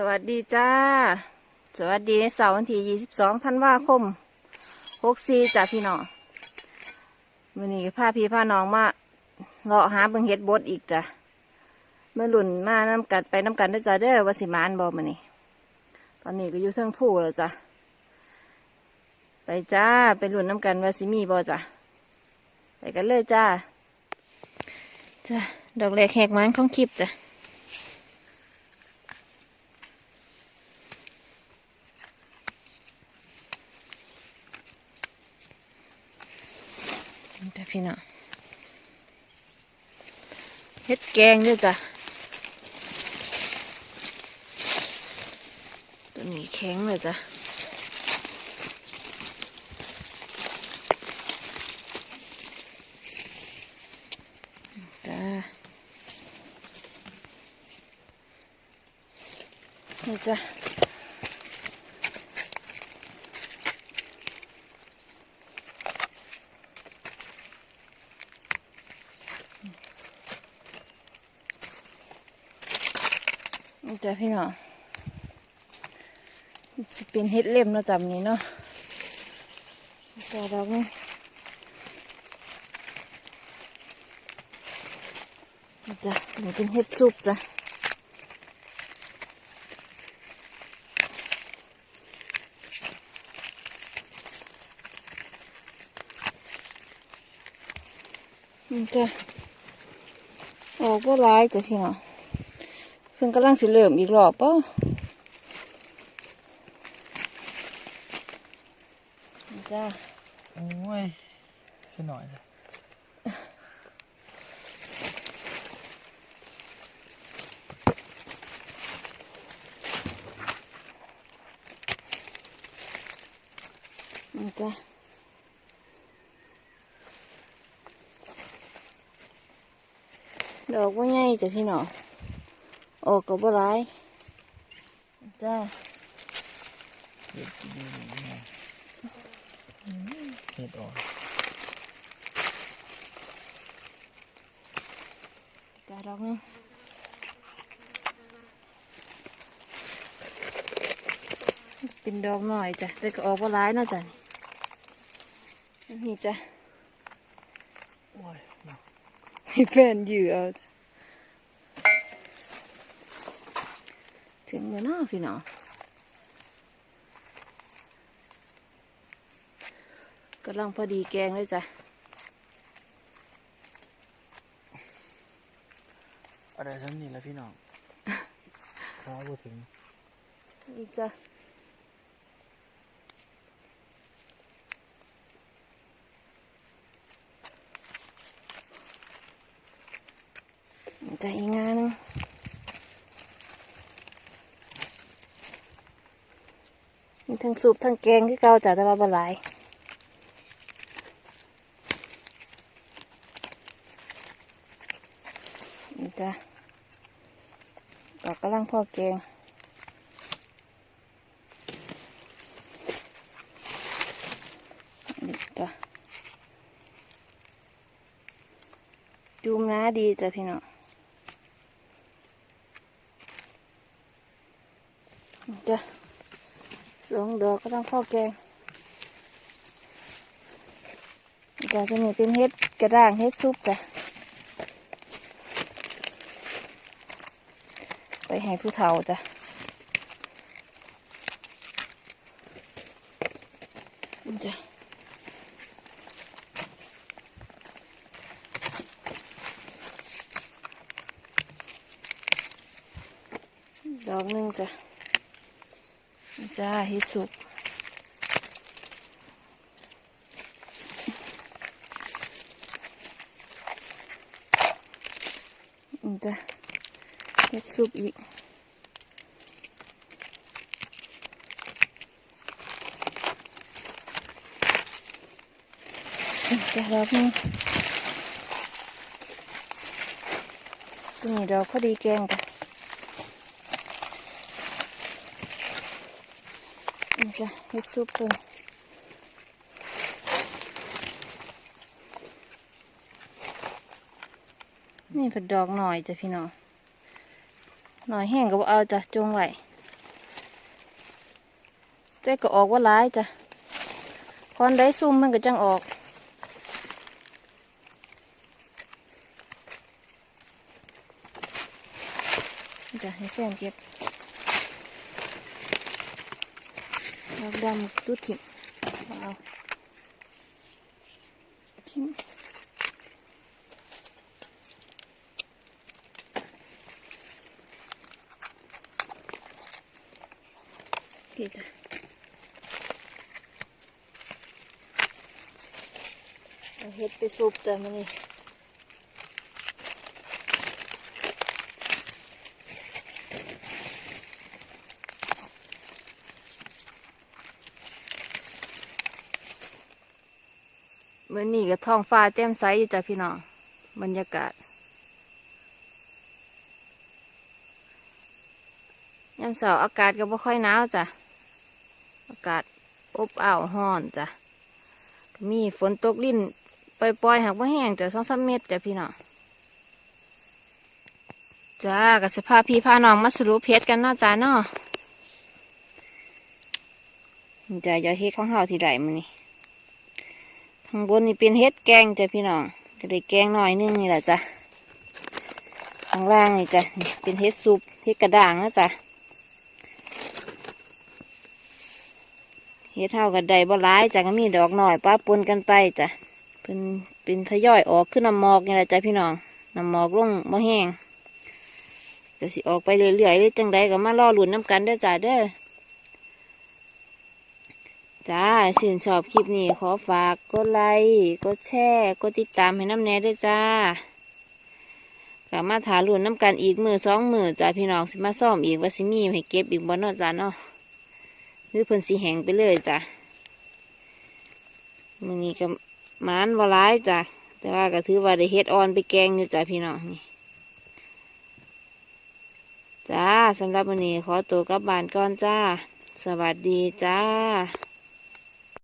สวัสดีจ้า สวัสดีในเสาร์วันที่ยี่สิบสองธันวาคมหกสี่จ้าพี่น้องวันนี้พาพี่พาน้องมาเลาะหาเบิ่งเฮ็ดบดอีกจ้ะเมื่อหลุ่นมาน้ำกัดไปน้ำกันได้จ้าเด้อวาสิมานบอมานี่ตอนนี้ก็อยู่เทิงผู้แล้วจ้ะไปจ้าไปหลุ่นน้ำกันวาสิมีบอจ้ะไปกันเลยจ้าจ้าดอกแรกแหกมันของคลิปจ้ะ พี่น้องเฮ็ดแกงด้วยจ้ะ ตัวนี้แข็งเลยจ้ะจ้านี่จ้ะ นี่จ้ะพี่น้องจะเป็นเฮ็ดเล่มเนาะจำนี้เนาะจ้ะดอกนี่จ้ะนี่เป็นเฮ็ดซุปจ้ะนี่จ้ะออกก็ร้ายจ้ะพี่น้อง เพิ่งกำลังสิเริ่มอีกรอบป่ะจ้าโอ้ยขึ้นหน่อยเลยนี่จ้าดอกว่าใหญ่จ้ะพี่น้อง ออกก็บ่ร้ายจ้าเห็ดดีๆไงเห็ดออกจ้าดอกนึงเป็นดอกหน่อยจ้ะแต่ก็ออกบ่ร้ายเนาะจ้ะนี่นี่จ้ะโอ้ยเนาะให้แฟนยื้อเอาจ้ะ ถึงแล้วเนาะพี่น้องกำลังพอดีแกงเลยจ้ะอะไรซ้ำนี่แหละพี่น้องข้าวบ่ถึงนี่จ้ะนี่จ้ะอีกงานหนึ่งมี ทั้งซุปทั้งแกงที่เก่าจ้ะแต่ว่าบหลายนี่จ้ะดอกกำลังพอแกงนี่จ้ะจูมน้าดีจ้ะพี่น้องจ้ะ สองดอกก็ต้องข้อแกจ้ะจะมีเป็นเฮ็ดกระด้างเฮ็ดซุปจ้ะไปให้ผู้เฒ่าจ้ะจ้ะดอกหนึ่งจ้ะ จ้าเฮ็ดสุกนี่จ้ะเฮ็ดซุปอีกนี่จ้ะดอกหนึงตัวนี้ดอกพอดีแกงจ้ะ นี่จ้ะเฮ็ดซุปเพิ่นนี่ผัดดอกหน่อยจ้ะพี่น้องหน่อยแห้งก็บ่เอาจ้ะจงไว้แต่ก็ออกว่าร้ายจ้ะพอนได้ซุ่มมันก็จังออกจ้ะให้แฟนเก็บ ดอกดำตุ้ถิ่มเอาทิ้งดีจ้ะ เมื่อนี้ก็ท้องฟ้าแจ่มใสจ้ะพี่น้องบรรยากาศยามเสาร์อากาศก็บ่ค่อยหนาวจ้ะอากาศอบอ้าวร้อนจ้ะมีฝนตกลิ่นปล่อยๆหากว่าแห้งจ้ะสองสามเม็ดจ้ะพี่น้องจ้ากับสภาพพี่พาน้องมาสรุปเพชรกันเนาะจ้าเนาะจ้ะยอดเฮ็ดของเฮาที่ไหนมื้อนี้ ข้างบนนี่เป็นเฮ็ดแกงจ้ะพี่น้องก็ได้แกงหน่อยนึงนี่แหละจ้ะข้างล่างนี่จ้ะเป็นเฮ็ดซุปเฮ็ดกระด้างนะจ้ะเฮ็ดเท่ากับใดบ่ร้ายจ้ะก็มีดอกหน่อยป้าปนกันไปจ้ะเป็นเป็นทยอยออกขึ้นน้ำหมอกนี่แหละจ้ะพี่น้องน้ำหมอกลงบ่แห้งก็สิออกไปเรื่อยๆหรือจังใดก็มารอหลุนน้ำกันเด้จ้ะเด้อ จ้าชื่นชอบคลิปนี้ขอฝากกดไลค์กดแชร์กดติดตามให้น้ำแน่ด้วยจ้ากลับมาถาลุ่นน้ำกันอีกมือสองมือจ้าพี่น้องสิมาซ่อมอีกว่าสิมีให้เก็บอีกบ่เนอจ้าเนาะหรือเพิ่นสีแหงไปเลยจ้ามือนี้ก็มานวร้ายจ้าแต่ว่าก็ถือว่าได้เฮ็ดออนไปแกงอยู่จ้าพี่น้องนี่จ้าสำหรับวันนี้ขอตัวกลับบ้านก่อนจ้า สวัสดีจ้า